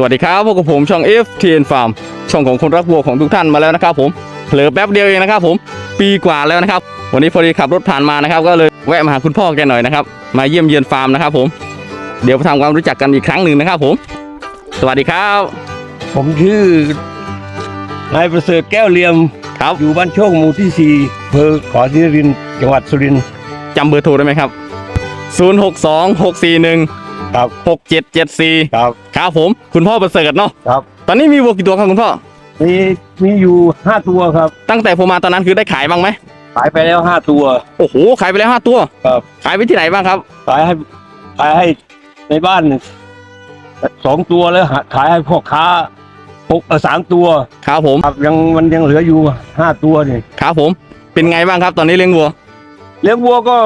สวัสดีครับพวกบผมช่อง FTN Farm ช่องของคนรักวัวของทุกท่านมาแล้วนะครับผมเผลอแป๊บเดียวเองนะครับผมปีกว่าแล้วนะครับ วันนี้พอดีขับรถผ่านมานะครับ ก็เลยแวะมาหาคุณพ่อแกหน่อยนะครับ มาเยี่ยมเยือนฟาร์มนะครับผมเดี๋ยวไปทำความรู้จักกันอีกครั้งหนึ่งนะครับผม สวัสดีครับ ผมชื่อนายประเสริฐแก้วเหลี่ยมครับอยู่บ้านโชคหมู่ที่สี่อำเภอขอศิรินทร์จังหวัดสุรินทร์จำเบอร์โทรได้ไหมครับ 0 6 2 6 4 1 ครับ6 7 7 4ครับครับผม คุณพ่อประเสริฐเนาะครับ ตอนนี้มีวัวกี่ตัวครับคุณพ่อมีมีอยู่ห้าตัวครับ ตั้งแต่ผมมาตอนนั้นคือได้ขายบ้างไหมขายไปแล้วห้าตัว โอ้โหขายไปแล้วห้าตัวครับ ขายไปที่ไหนบ้างครับขายให้ขายให้ในบ้านสองตัวแล้วหาขายให้พ่อค้าหกเออสามตัวครับผมครับยังมันยังเหลืออยู่ห้าตัวนี่ครับผม เป็นไงบ้างครับ ตอนนี้เลี้ยงวัว เลี้ยงวัวก็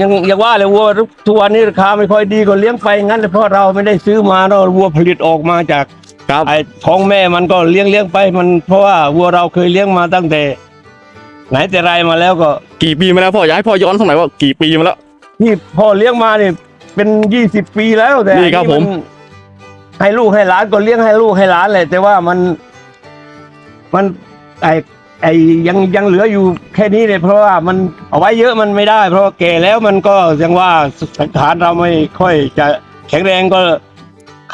ยังยังว่าเลยวัวทุกวันนี้ราคาไม่ค่อยดีก็เลี้ยงไปงั้นเลยเพราะเราไม่ได้ซื้อมาเนาะวัวผลิตออกมาจากครับไอ้ท้องแม่มันก็เลี้ยงเลี้ยงไปมันเพราะว่าวัวเราเคยเลี้ยงมาตั้งแต่ ไหนแต่ไรมาแล้วก็กี่ปีมาแล้วพ่ออยากให้พ่อย้อนสักหน่อยว่ากี่ปีมาแล้ว ที่พ่อเลี้ยงมาเนี่ยเป็นยี่สิบปีแล้วแต่นี่ครับอัผมนให้ลูกให้หลานก็เลี้ยงให้ลูกให้หลานแหละแต่ว่ามัน มันไอ ไอยังยังเหลืออยู่แค่นี้เลยเพราะว่ามันเอาไว้เยอะมันไม่ได้ เพราะว่าแก่แล้วมันก็ยังว่าสังขารเราไม่ค่อยจะแข็งแรงก็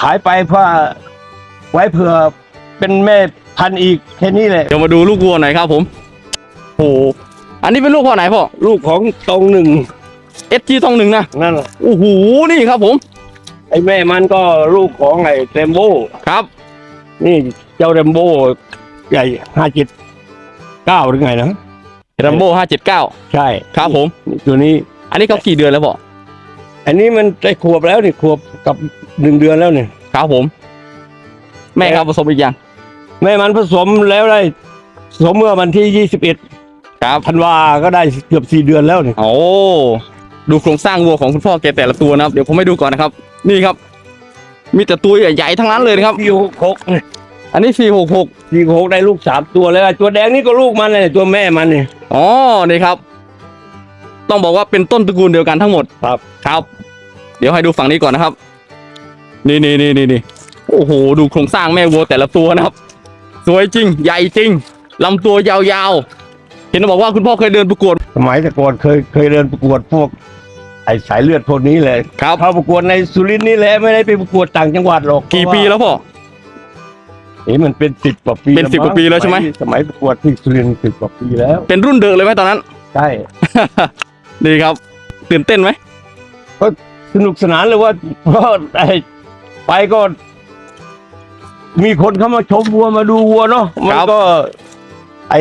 ขายไปเพื่อไว้เผื่อเป็นแม่พันธุ์อีกแค่นี้แหละเดี๋ยวมาดูลูกวัวหน่อยครับผมโอ้โหอันนี้เป็นลูกพ่อไหนพ่อลูกของตรงหนึ่งเอสจีทองหนึ่งนะนั่นแหละโอ้โหนี่ครับผมไอ้แม่มันก็ลูกของไอ้เรมโบ้ครับ นี่เจ้าเรมโบ้ใหญ่ห้าเจ็ด เก้าหรือไงนะรัมโบ้ห้าเจ็ดเก้าใช่ครับผม ตัวนี้ อันนี้เขากี่เดือนแล้วพ่ออันนี้มันได้ขวบแล้วนี่ขวบกับหนึ่งเดือนแล้วเนี่ยครับผม แม่ครับผสมอีกอย่างแม่มันผสมแล้วได้ผสมเมื่อวันที่ยี่สิบเอ็ดครับธันวาก็ได้เกือบสี่เดือนแล้วเนี่ยโอ้ดูโครงสร้างวัวของคุณพ่อแกแต่ละตัวนะครับ เดี๋ยวผมให้ดูก่อนนะครับ นี่ครับ มีแต่ตัวใหญ่ๆทั้งนั้นเลยนะครับสี่หกหก อันนี้สี่หกหกสี่หกได้ลูกสามตัวแล้วไอ้ตัวแดงนี่ก็ลูกมันเลยตัวแม่มันเนี่ยอ๋อนี่ครับ ต้องบอกว่าเป็นต้นตระกูลเดียวกันทั้งหมดครับครับ เดี๋ยวให้ดูฝั่งนี้ก่อนนะครับ นี่นี่นี่นี่นี่โอ้โห ดูโครงสร้างแม่วัวแต่ละตัวนะครับ สวยจริง ใหญ่จริงลำตัวยาวๆ เห็นบอกว่าคุณพ่อเคยเดินประกวด สมัยแต่ก่อนเคยเคยเดินประกวดพวก ไอ้สายเลือดพวกนี้เลยครับเข้าประกวดในสุรินทร์นี่แหละไม่ได้ไปประกวดต่างจังหวัดหรอกกี่ปีแล้วพ่อ นี่มันเป็นสิบกว่าปีเป็น10กว่าปีแล้วใช่ไหม สมัยประกวดที่สุรินทร์สิบกว่าปีแล้วเป็นรุ่นเดิมเลยไหมตอนนั้น ใช่ ดีครับ ตื่นเต้นไหม สนุกสนานเลยว่าเพราะไอ้ไปก็ มีคนเข้ามาชมวัวมาดูวัวเนาะมันก็ ไอ้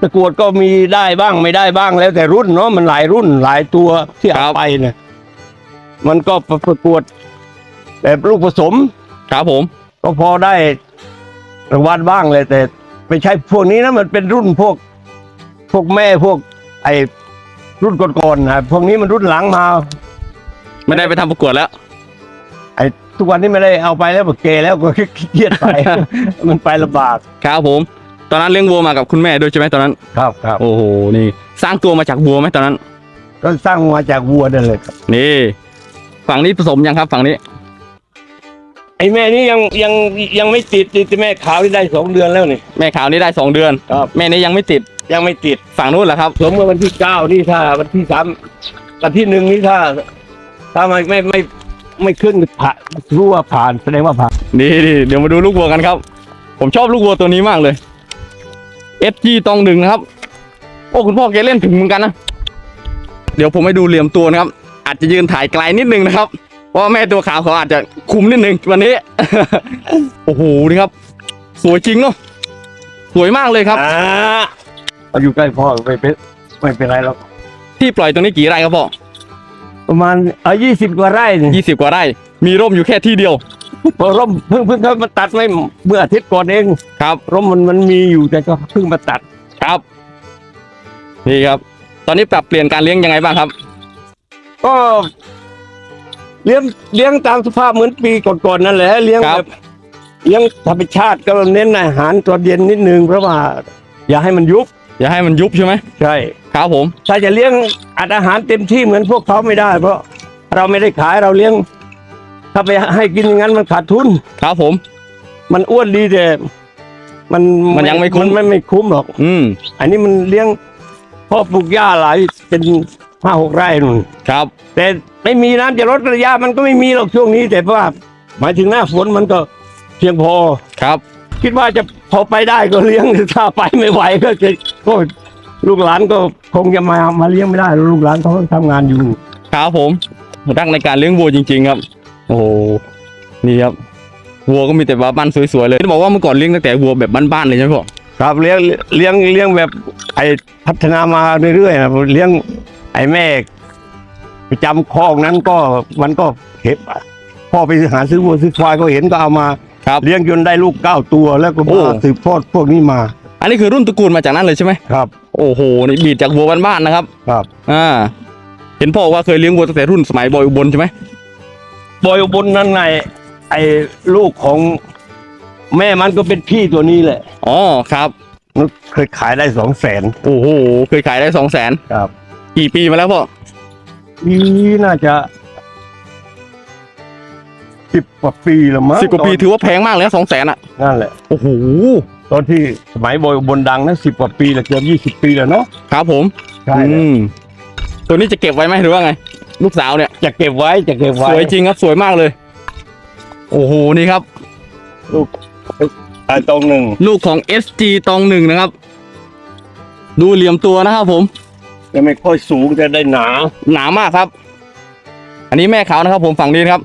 ประกวดก็มีได้บ้างไม่ได้บ้างแล้วแต่รุ่นเนาะมันหลายรุ่นหลายตัวที่เอาไปเนี่ยมันก็ประกวดแบบลูกผสม ครับผม ก็พอได้ รางวัลบ้างเลยแต่ไม่ใช่พวกนี้นะมันเป็นรุ่นพวก พวกแม่พวก ไอ้รุ่นก่อนๆนะพวกนี้มันรุ่นหลังมา ไม่ได้ไปทำประกวดแล้ว ไอ้ทุกวันนี้ไม่ได้เอาไปแล้วบอกเกแล้วก็ขี้เกียจไป มันไปลำบากครับผม ตอนนั้นเลี้ยงวัวมากับคุณแม่ด้วยใช่ไหมตอนนั้น ครับครับโอ้โหนี่ สร้างตัวมาจากวัวไหมตอนนั้น ก็สร้างมาจากวัวนั่นเลยครับนี่ ฝั่งนี้ผสมยังครับ ฝั่งนี้ไอ้แม่นี่ยังยังยังไม่ติดติดแต่แม่ขาวที่ได้สองเดือนแล้วนี่ แม่ขาวนี่ได้สองเดือน ครับ แม่นี้ยังไม่ติดยังไม่ติดฝั่งนู้นแหละครับ สมเมื่อวันที่เก้านี่ถ้าวันที่สามวันที่หนึ่งนี่ถ้า ถ้าไม่ไม่ไม่ไม่ขึ้นผ่านรู้ว่าผ่านแสดงว่าผ่าน นี่นี่เดี๋ยวมาดูลูกวัวกันครับ ผมชอบลูกวัวตัวนี้มากเลย SG ตองหนึ่งนะครับ โอ้คุณพ่อแกเล่นถึงเหมือนกันนะ เดี๋ยวผมให้ดูเหลี่ยมตัวนะครับ อาจจะยืนถ่ายไกลนิดนึงนะครับ เพราะว่าแม่ตัวขาวเขาอาจจะคุมนิดนึงวันนี้ โอ้โหนี่ครับ สวยจริงเนาะสวยมากเลยครับ อ่าเอาอยู่ใกล้พ่อไม่เป็นไม่เป็นไรหรอกที่ปล่อยตรงนี้กี่ไร่ครับพ่อประมาณเอายี่สิบกว่าไร่นี่ยี่สิบกว่าไร่ มีร่มอยู่แค่ที่เดียวพอร่มเพิ่งเพิ่งเขามาตัดไม่เมื่ออาทิตย์ก่อนเองครับ ร่มมันมันมีอยู่แต่ก็เพิ่งมาตัด ครับ นี่ครับ ตอนนี้ปรับเปลี่ยนการเลี้ยงยังไงบ้างครับ ก็ เลี้ยงเลี้ยงตามสภาพเหมือนปีก่อนๆนั่นแหละเลี้ยงครัแบบ บเลี้ยงธรรมชาติก็เน้นอาหารตอนเย็นนิดนึงเพราะว่า อย่าให้มันยุบอย่าให้มันยุบใช่ไหมใช่ ครับผม ถ้าจะเลี้ยงอัดอาหารเต็มที่เหมือนพวกเขาไม่ได้ เพราะเราไม่ได้ขายเราเลี้ยง ถ้าไปให้กินอย่างนั้นมันขาดทุน ครับผม มันอ้วนดีแต่มันมันยังไม่คุ้ม นไม่ไม่คุ้มหรอก อืม อันนี้มันเลี้ยงพ่อปลูกหญ้าหลายเป็น ห้าหกไร่นู่นครับ แต่ไม่มีน้ำจะลดระยะมันก็ไม่มีหรอกช่วงนี้ แต่ว่าหมายถึงหน้าฝนมันก็เพียงพอครับ คิดว่าจะพอไปได้ก็เลี้ยงถ้าไปไม่ไหวก็จะก็ลูกหลานก็คงจะมามาเลี้ยงไม่ได้ลูกหลานเขาทำงานอยู่ครับผมรักในการเลี้ยงวัวจริง ๆ ครับ โอ้โหนี่ครับวัวก็มีแต่บ้านสวยๆเลยที่บอกว่าเมื่อก่อนเลี้ยงตั้งแต่วัวแบบบ้านๆเลยใช่ไหมพ่อครับเลี้ยงเลี้ยงเลี้ยงแบบไอ้พัฒนามาเรื่อยๆนะเลี้ยง ไอ้แม่ประจำคอกนั้นก็มันก็เห็บพ่อไปหาซื้อวัวซื้อควายก็เห็นก็เอามาครับ เลี้ยงจนได้ลูกเก้าตัวแล้วก็โอ้ มาสืบทอดพวกนี้มาอันนี้คือรุ่นตระกูลมาจากนั้นเลยใช่ไหมครับ โอ้โหนี่บีดจากวัวบ้านๆนะครับครับ อ่าเห็นพ่อว่าเคยเลี้ยงวัวตั้งแต่รุ่นสมัยบอยอุบลใช่ไหมบอยอุบลนั่นไงไอ้ลูกของแม่มันก็เป็นพี่ตัวนี้แหละอ๋อครับมันเคยขายได้สองแสนโอ้โหเคยขายได้สองแสนครับ กี่ปีมาแล้วพ่อนี่น่าจะสิบกว่าปีแล้วมั้งสิบกว่าปีตอนถือว่าแพงมากเลยสองแสนอะนั่นแหละ โอ้โหตอนที่สมัยบอยอุบนดังนะสิบกว่าปีแล้วเกือบยี่สิบปีแล้วเนาะครับผมใช่อืมตัวนี้จะเก็บไว้ไหมหรือว่าไง ลูกสาวเนี่ย จะเก็บไว้จะเก็บสไว้วยจริงครับสวยมากเลย โอ้โหนี่ครับ ไอ้ตรงหนึ่งลูกของ SG ตองหนึ่งนะครับ ดูเหลี่ยมตัวนะครับผม จะไม่ค่อยสูงจะได้หนา หนามากครับ อันนี้แม่ขาวนะครับ ผมฝั่งนี้นะครับ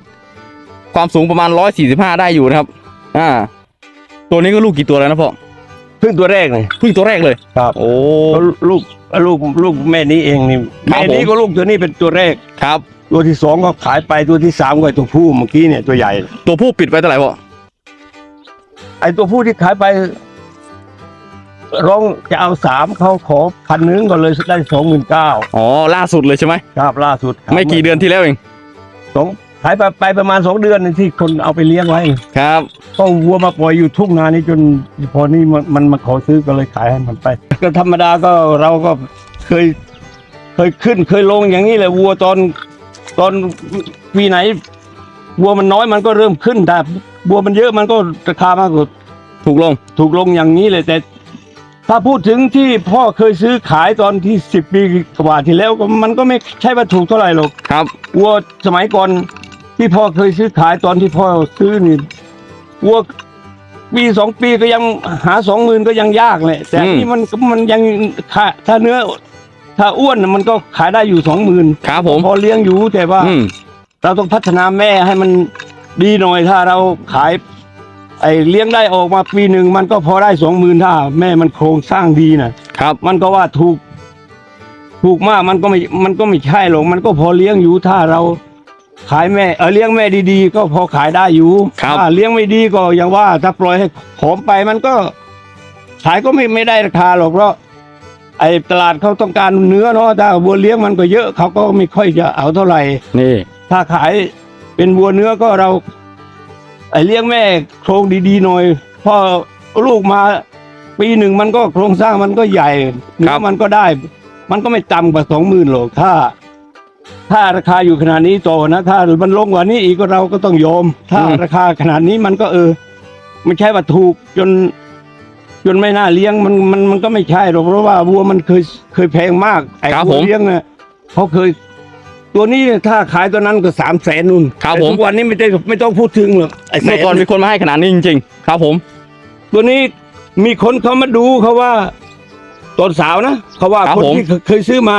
ความสูงประมาณร้อยสี่สิบห้าได้อยู่นะครับ อ่า ตัวนี้ก็ลูกกี่ตัวแล้วนะพ่อเพิ่งตัวแรกเลยเพิ่งตัวแรกเลย ครับ โอ้ ลูกลูกลูกแม่นี้เองนี่ครับแม่นี้ผมก็ลูกตัวนี้เป็นตัวแรกครับ ตัวที่สองก็ขายไปตัวที่สามก็ไอ้ตัวผู้เมื่อกี้เนี่ยตัวใหญ่ ตัวผู้ปิดไปเท่าไหร่พ่อไอ้ตัวผู้ที่ขายไป ร้องจะเอาสามเขาขอพันหนึงก็เลยได้สองหมื่นเก้าอ๋อล่าสุดเลยใช่ไหมครับล่าสุดครับไม่กี่เดือนที่แล้วเองสองขายไปไปประมาณสองเดือนที่คนเอาไปเลี้ยงไว้ครับ ก็วัวมาปล่อยอยู่ทุ่งนานี่จนพอนี่มันมันมาขอซื้อก็เลยขายให้มันไป ก็ธรรมดาก็เราก็เคย เคยขึ้นเคยลงอย่างนี้แหละวัวตอนตอนปีไหนวัวมันน้อยมันก็เริ่มขึ้นแต่วัวมันเยอะมันก็ราคามากกว่าถูกลง ถูกลงอย่างนี้เลยแต่ ถ้าพูดถึงที่พ่อเคยซื้อขายตอนที่สิบปีกว่าที่แล้วก็มันก็ไม่ใช่ว่าถูกเท่าไหร่หรอกครับวัวสมัยก่อนที่พ่อเคยซื้อขายตอนที่พ่อซื้อนี่วัวปีสองปีก็ยังหาสองหมื่นก็ยังยากเลยแต่อันนี่มันมันยังค่าถ้าเนื้อ ถ้าอ้วนน่ะมันก็ขายได้อยู่สองหมื่นครับผมพอเลี้ยงอยู่แต่ว่าอืมเราต้องพัฒนาแม่ให้มันดีหน่อยถ้าเราขาย ไอ้เลี้ยงได้ออกมาปีหนึ่งมันก็พอได้สองหมื่นถ้าแม่มันโครงสร้างดีนะครับ มันก็ว่าถูก ถูกมากมันก็ไม่มันก็ไม่ใช่หรอกมันก็พอเลี้ยงอยู่ถ้าเราขายแม่เออเลี้ยงแม่ดีๆ ก็พอขายได้อยู่ครับ ถ้าเลี้ยงไม่ดีก็อย่างว่า ถ้าปล่อยให้ผอมไปมันก็ ขายก็ไม่ไม่ได้ราคาหรอกเพราะไอ้ตลาดเขาต้องการเนื้อเนาะถ้าวัวเลี้ยงมันก็เยอะเขาก็ไม่ค่อยจะเอาเท่าไหร่นี่ ถ้าขายเป็นวัวเนื้อก็เรา ไอ้เลี้ยงแม่โครงดีๆหน่อยพอลูกมาปีหนึ่งมันก็โครงสร้างมันก็ใหญ่เนื้อมันก็ได้ มันก็ไม่ต่ำกว่าสองหมื่นหรอกถ้า ถ้าราคาอยู่ขนาดนี้โตนะ ถ้ามันลงกว่านี้อีกก็เราก็ต้องยอม ถ้าราคาขนาดนี้มันก็เออไม่ใช่ว่าถูกจน จนไม่น่าเลี้ยงมันมันมันก็ไม่ใช่หรอกเพราะว่าวัวมันเคยเคยแพงมากไอ้ครับวัผวมเลี้ยงเนี่ยเขาเคย ตัวนี้ถ้าขายตัวนั้นก็สามแสนนู่นครับแต่ผมทุกวันนี้ไม่ได้ไม่ต้องพูดถึงหรอกไอ้แสเมื่อก่อนมีคนมาให้ขนาดนี้จริงๆ ครับผม ตัวนี้มีคนเขามาดูเขาว่าตอนสาวนะเขาว่าครับคนผม ที่เคยซื้อมา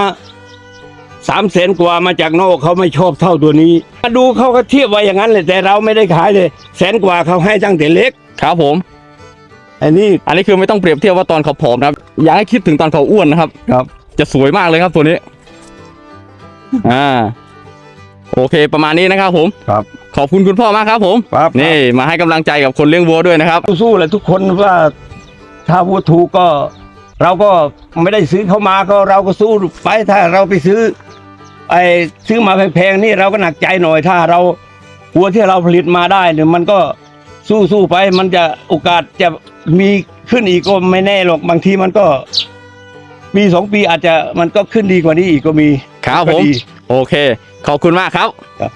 สามแสนกว่ามาจากนอกเขาไม่ชอบเท่าตัวนี้ มาดูเขาก็เทียบไว้อย่างนั้นเลยแต่เราไม่ได้ขายเลยแสนกว่าเขาให้ตั้งแต่เล็กครับผม ไอ้นี่อันนี้คือไม่ต้องเปรียบเทียบว่าตอนเขาผอมนะครับ อยากให้คิดถึงตอนเขาอ้วนนะครับ ครับ จะสวยมากเลยครับตัวนี้ อ่า โอเค ประมาณนี้นะครับผม ครับ ขอบคุณคุณพ่อมากครับ ผม ครับนี่ มาให้กำลังใจกับคนเลี้ยงวัวด้วยนะครับ สู้ๆเลยทุกคนว่าถ้าวัวถูกก็ เราก็ไม่ได้ซื้อเขามาก็เราก็สู้ไปถ้าเราไปซื้อ ไอ้ซื้อมาแพงๆนี่เราก็หนักใจหน่อยถ้าเราวัวที่เราผลิตมาได้เนี่ยมันก็สู้สู้ๆไป มันจะโอกาสจะมีขึ้นอีกก็ไม่แน่หรอกบางทีมันก็ ปีสองปีอาจจะมันก็ขึ้นดีกว่านี้อีกก็มี ครับก็ผมดีโอเค ขอบคุณมากครับครับ